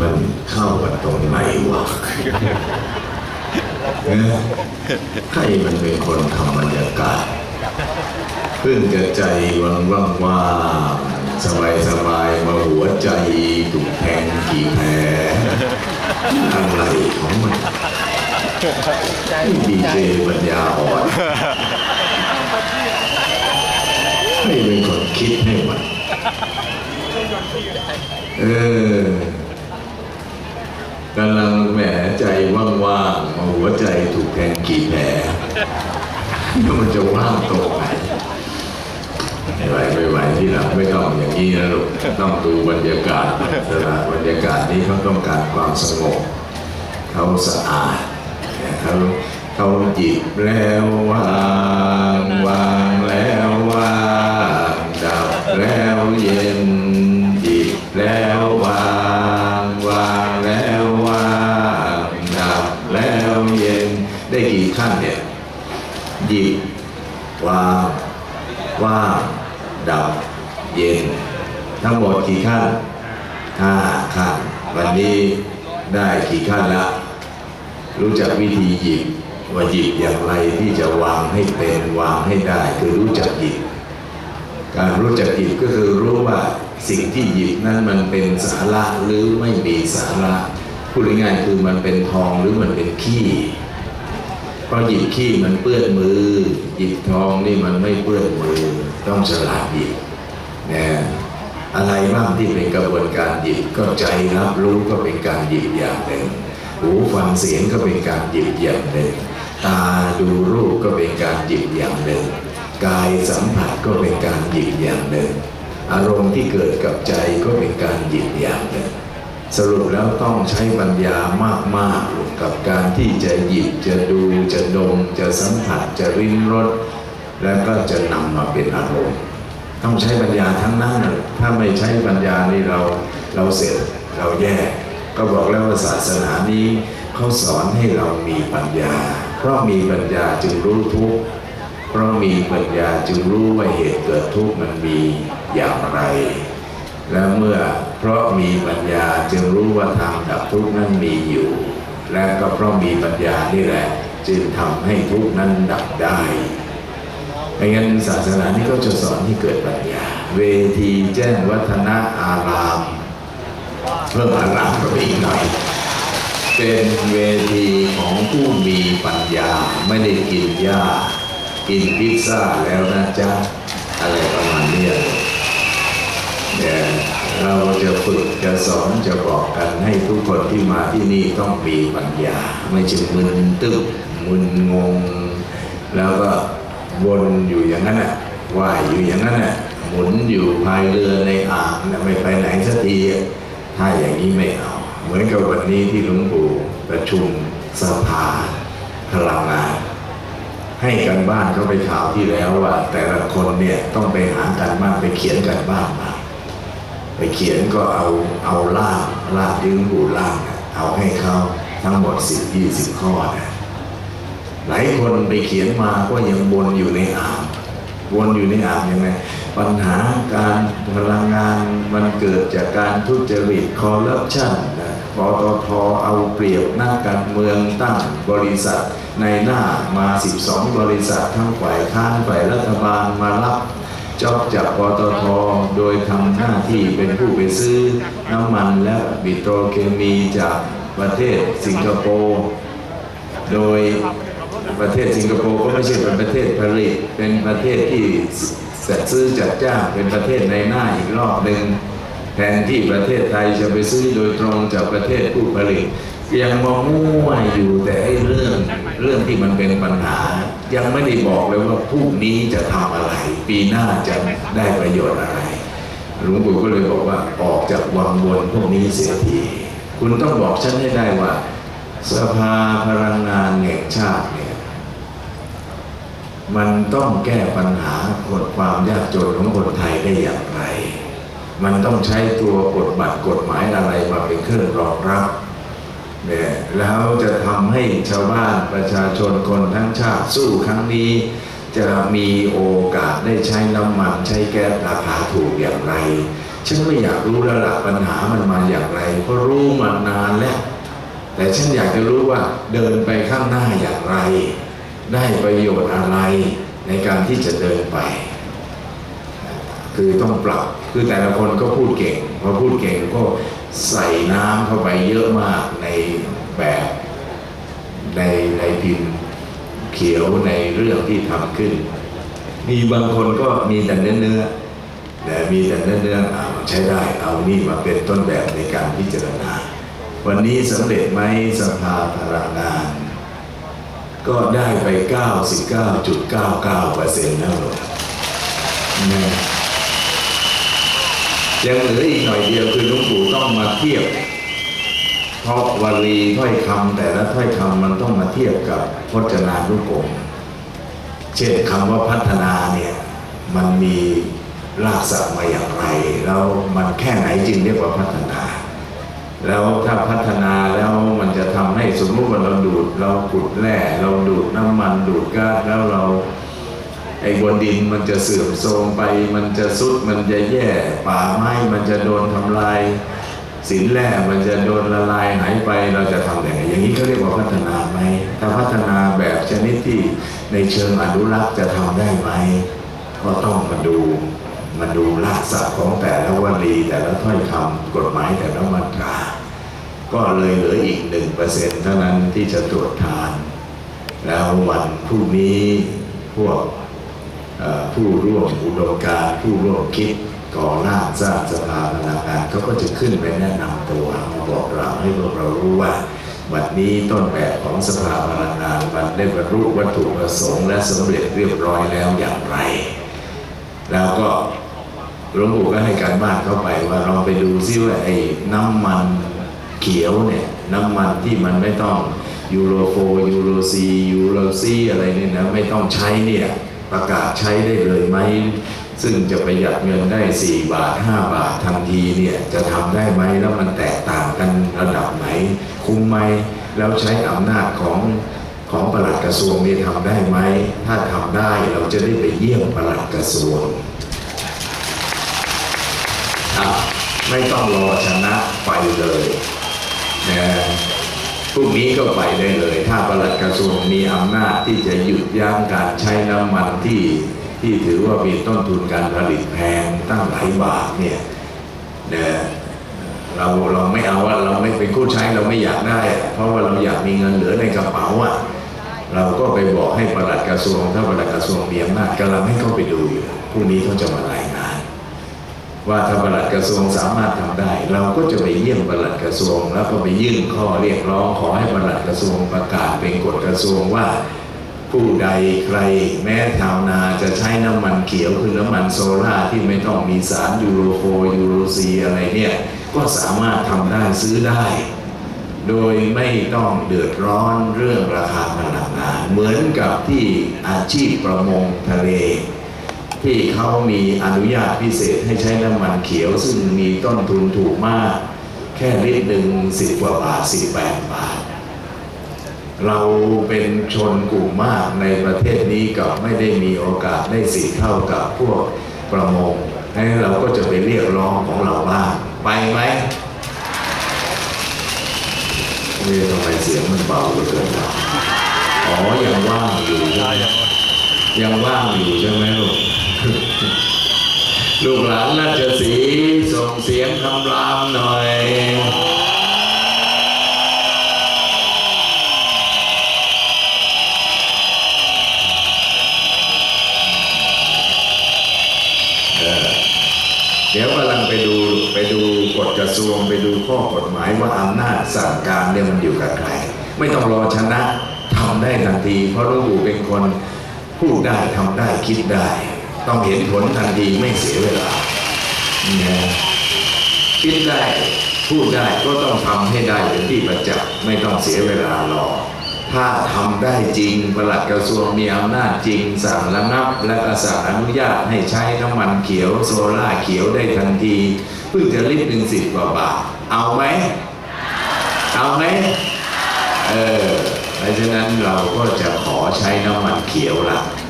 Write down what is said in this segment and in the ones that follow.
มันเข้ากันตรงไหนวะเอ๊ะใครมันเป็นคนทำบรรยากาศเพิ่งจะใจวังว่างว่าสบายสบายๆมาหัวใจถูกแทงกี่แผลอะไรของมันดีเจปัญญาอ่อนให้เป็นคนคิดให้มันเออ กำลังแหมใจว่างๆมาหัวใจถูกแทงกี่แผลแล้วมันจะว่างตรงไหนไม่ไหวไม่ไหวที่หลังไม่ต้องอย่างนี้นะลูกต้องดูบรรยากาศสถานบรรยากาศนี้เขาต้องการความสงบเขาสะอาดเขาเขาหยิบแล้ววางวางแล้ววางดับแล้วเย็น วาว่าดับ เย็น ทั้งหมดกี่ขั้นห้าขั้น วันนี้ได้กี่ขั้นละ รู้จักวิธีหยิบว่าหยิบอย่างไรที่จะวางให้เป็นวางให้ได้คือรู้จักหยิบ การรู้จักหยิบก็คือรู้ว่าสิ่งที่หยิบนั้นมันเป็นสาระหรือไม่มีสาระพูดง่ายๆคือมันเป็นทองหรือมันเป็นขี้ เพราะหยิบขี้มันเปื้อนมือ หยิบทองนี่มันไม่เปื้อนมือ ต้องฉลาดหยิบนะอะไรบ้างที่เป็นกระบวนการหยิบก็ใจรับรู้ก็เป็นการหยิบอย่างหนึ่งหูฟังเสียงก็เป็นการหยิบอย่างหนึ่งตาดูรูปก็เป็นการหยิบอย่างหนึ่งกายสัมผัสก็เป็นการหยิบอย่างหนึ่งอารมณ์ที่เกิดกับใจก็เป็นการหยิบอย่างหนึ่ง สรุปแล้วต้องใช้ปัญญามากๆกับการที่จะหยิบจะดูจะดม จะสัมผัสจะริมรสแล้วก็จะนำมาเป็นอารมณ์ต้องใช้ปัญญาทั้งนั้นถ้าไม่ใช้ปัญญานี่เราเราเสร็จเราแย่ก็บอกแล้วว่าศาสนานี้เขาสอนให้เรามีปัญญา เพราะมีปัญญาจึงรู้ทุกข์เพราะมีปัญญาจึงรู้ว่าเหตุเกิดทุกข์มันมีอย่างไร และเมื่อเพราะมีปัญญาจึงรู้ว่าทางดับทุกข์นั้นมีอยู่ และก็เพราะมีปัญญานี่แหละ จึงทำให้ทุกข์นั้นดับได้ไม่งั้นศาสนานี้ก็จะสอนให้เกิดปัญญา เวทีแจ้งวัฒนะอารามเพิ่มอารามก็ไปอีกหน่อยเป็นเวทีของผู้มีปัญญาไม่ได้กินหญ้ากินพิซซ่าแล้วนะจ๊ะอะไรประมาณนี้ เนี่ยเราจะฝึกจะสอนจะบอกกันให้ทุกคนที่มาที่นี่ต้องมีปัญญา ไม่ใช่มึนตึ๊บมึนงง แล้วก็วนอยู่อย่างนั้นน่ะว่ายอยู่อย่างนั้นน่ะหมุนอยู่ภายเรือในอ่างไม่ไปไหนสักทีอะถ้าอย่างนี้ไม่เอา เหมือนกับวันนี้ที่หลวงปู่ประชุมสภาพลังงานให้กันบ้านเขาไปข่าวที่แล้วว่า แต่ละคนเนี่ยต้องไปหากันบ้านไปเขียนกันบ้านมา ไปเขียนก็เอาเอาล่างล่างที่หลวงปู่ล่างน่ะเอาให้เขาทั้งหมดสิบยี่สิบข้อนะหลายคนไปเขียนมาก็ยังวนอยู่ในอ่างวนอยู่ในอ่างยังไงปัญหาการพลังงานมันเกิดจากการทุจริตคอร์รัปชันนะปตทเอาเปรียบนักการเมืองตั้งบริษัทในหน้ามา 12 บริษัททั้งฝ่ายค้านฝ่ายรัฐบาลมารับ จอบจากปตทโดยทำหน้าที่เป็นผู้ไปซื้อน้ำมันและบิโตรเคมีจากประเทศสิงคโปร์โดยประเทศสิงคโปร์ก็ไม่ใช่เป็นประเทศผลิต เป็นประเทศที่ซื้อจัดจ้างเป็นประเทศในหน้าอีกรอบหนึ่งแทนที่ประเทศไทยจะไปซื้อโดยตรงจากประเทศผู้ผลิต ยังมามั่วอยู่แต่ไอ้เรื่องเรื่องที่มันเป็นปัญหา ยังไม่ได้บอกเลยว่าพรุ่งนี้จะทำอะไร ปีหน้าจะได้ประโยชน์อะไรหลวงปู่ก็เลยบอกว่าออกจากวังวนพวกนี้เสียทีคุณต้องบอกฉันให้ได้ว่า สภาพลังงานแห่งชาติเนี่ยมันต้องแก้ปัญหาคนความยากจนของคนไทยได้อย่างไร มันต้องใช้ตัวกฎบัตรกฎหมายอะไรมาเป็นเครื่องรองรับ เนี่ยแล้วจะทำให้ชาวบ้านประชาชนคนทั้งชาติสู้ครั้งนี้ จะมีโอกาสได้ใช้น้ำมันใช้แก๊สราคาถูกอย่างไร ฉันไม่อยากรู้แล้วล่ะปัญหามันมาอย่างไร เพราะรู้มานานแล้วแต่ฉันอยากจะรู้ว่าเดินไปข้างหน้าอย่างไร ได้ประโยชน์อะไรในการที่จะเดินไป คือต้องปรับคือแต่ละคนก็พูดเก่งพอพูดเก่งก็ ใส่น้ำเข้าไปเยอะมากในแบบในในพิมพ์เขียวในเรื่องที่ทำขึ้น มีบางคนก็มีแต่เนื้อเนื้อแต่มีแต่เนื้อเนื้ออ่าใช้ได้ เอานี่มาเป็นต้นแบบในการพิจารณา วันนี้สำเร็จไหมสภาพลังงาน ก็ได้ไป 99.99เปอร์เซ็นต์แล้วหรอกนะ ยังเหลืออีกหน่อยเดียวคือหลวงปู่ต้องมาเทียบเพราะวลีถ้อยคำแต่ละถ้อยคำมันต้องมาเทียบกับพจนานุกรมเช่นคำว่าพัฒนาเนี่ยมันมีรากศัพท์มาอย่างไร แล้วมันแค่ไหนจึงเรียกว่าพัฒนา แล้วถ้าพัฒนาแล้วมันจะทำให้สมมติว่าเราดูด เราขุดแร่เราดูดน้ำมันดูดก๊าซแล้วเรา ไอ้บนดินมันจะเสื่อมโทรมไป มันจะสุดมันจะแย่ป่าไม้มันจะโดนทำลายสินแร่มันจะโดนละลายหายไปเราจะทำอย่างไรอย่างนี้เขาเรียกว่าพัฒนาไหมถ้าพัฒนาแบบชนิดที่ในเชิงอนุรักษ์จะทำได้ไหมก็ต้องมาดูมาดูรากศัพท์ของแต่ละวลีแต่ละถ้อยคำกฎหมายแต่ละมาตราก็เลยเหลืออีกหนึ่งเปอร์เซ็นต์เท่านั้นที่จะตรวจทาน แล้ววันพรุ่งนี้พวก ผู้ร่วมอุดมการผู้ร่วมคิดก่อร่าสร้างสภาพลังงานเขาก็จะขึ้นไปแนะนำตัวมาบอกเราให้พวกเรารู้ว่าวันนี้ต้นแบบของสภาพลังงานมันได้บรรลุวัตถุประสงค์และสำเร็จเรียบร้อยแล้วอย่างไร แล้วก็หลวงปู่ก็ให้การบ้านเข้าไปว่าลองไปดูซิว่าไอ้น้ำมันเขียวเนี่ยน้ำมันที่มันไม่ต้องยูโรโฟยูโรซียูโรซีอะไรเนี่ยนะไม่ต้องใช้เนี่ย ประกาศใช้ได้เลยไหม ซึ่งจะประหยัดเงินได้ 4 บาท 5 บาททันทีเนี่ยจะทำได้ไหมแล้วมันแตกต่างกันระดับไหน คุ้มไหมแล้วใช้อำนาจของของปลัดกระทรวงนี่ทำได้ไหม ถ้าทำได้เราจะได้ไปเยี่ยมปลัดกระทรวงอะไม่ต้องรอชนะไปเลยนะ พรุ่งนี้ก็ไปได้เลย ถ้าปลัดกระทรวงมีอำนาจที่จะหยุดยั้งการใช้น้ำมันที่ที่ถือว่ามีต้นทุนการผลิตแพงตั้งหลายบาทเนี่ยนะเราเราไม่เอาว่าเราไม่เป็นผู้ใช้เราไม่อยากได้ เพราะว่าเราอยากมีเงินเหลือในกระเป๋าอะเราก็ไปบอกให้ปลัดกระทรวง ถ้าปลัดกระทรวงมีอำนาจกำลังให้เขาไปดูอยู่พรุ่งนี้เขาจะมารายงาน ว่าถ้าปลัดกระทรวงสามารถทำได้ เราก็จะไปเยี่ยมปลัดกระทรวง แล้วก็ไปยื่นข้อเรียกร้องขอให้ปลัดกระทรวงประกาศเป็นกฎกระทรวงว่า ผู้ใดใครแม้ชาวนาจะใช้น้ำมันเขียวคือน้ำมันโซล่าที่ไม่ต้องมีสารยูโรโฟยูโรซีอะไรเนี่ยก็สามารถทำได้ซื้อได้ โดยไม่ต้องเดือดร้อนเรื่องราคาพลังงานเหมือนกับที่อาชีพประมงทะเล ที่เขามีอนุญาตพิเศษให้ใช้น้ำมันเขียวซึ่งมีต้นทุนถูกมาก แค่ลิตรหนึ่งสิบกว่าบาทสิบแปดบาท เราเป็นชนกลุ่มมากในประเทศนี้กับไม่ได้มีโอกาสได้สิทธิ์เท่ากับพวกประมงให้เราก็จะไปเรียกร้องของเราบ้างไปไหมเฮ้ยทำไมเสียงมันเบาเหลือเกินอ๋อยังว่างอยู่ใช่ไหมยังว่างอยู่ใช่ไหม ลูกหลานราชสีส่งเสียงคำรามหน่อยเดี๋ยวกำลังไปดูไปดูกฎกระทรวงไปดูข้อกฎหมายว่าอำนาจสั่งการเนี่ยมันอยู่กับใคร ไม่ต้องรอชนะทำได้ทันที เพราะหลวงปู่เป็นคนพูดได้ทำได้คิดได้ ต้องเห็นผลทันทีไม่เสียเวลาเนี่ยคิดได้พูดได้ก็ต้องทำให้ได้เป็นที่ประจักษ์ไม่ต้องเสียเวลารอถ้าทำได้จริงปลัดกระทรวงมีอำนาจจริงสั่งระงับ และก็สั่งอนุญาตให้ใช้น้ำมันเขียวโซล่าเขียวได้ทันทีเพิ่งจะลิตรหนึ่งสิบกว่าบาท เอาไหม เอาไหมเออเพราะฉะนั้นเราก็จะขอใช้น้ำมันเขียวละเอ่อ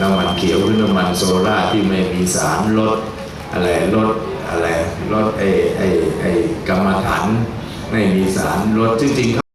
น้ำมันเขียวหรือน้ำมันโซล่าที่ไม่มีสารลดอะไรลดอะไรลดไอไอไอกรรมฐานไม่มีสารลดจริงๆ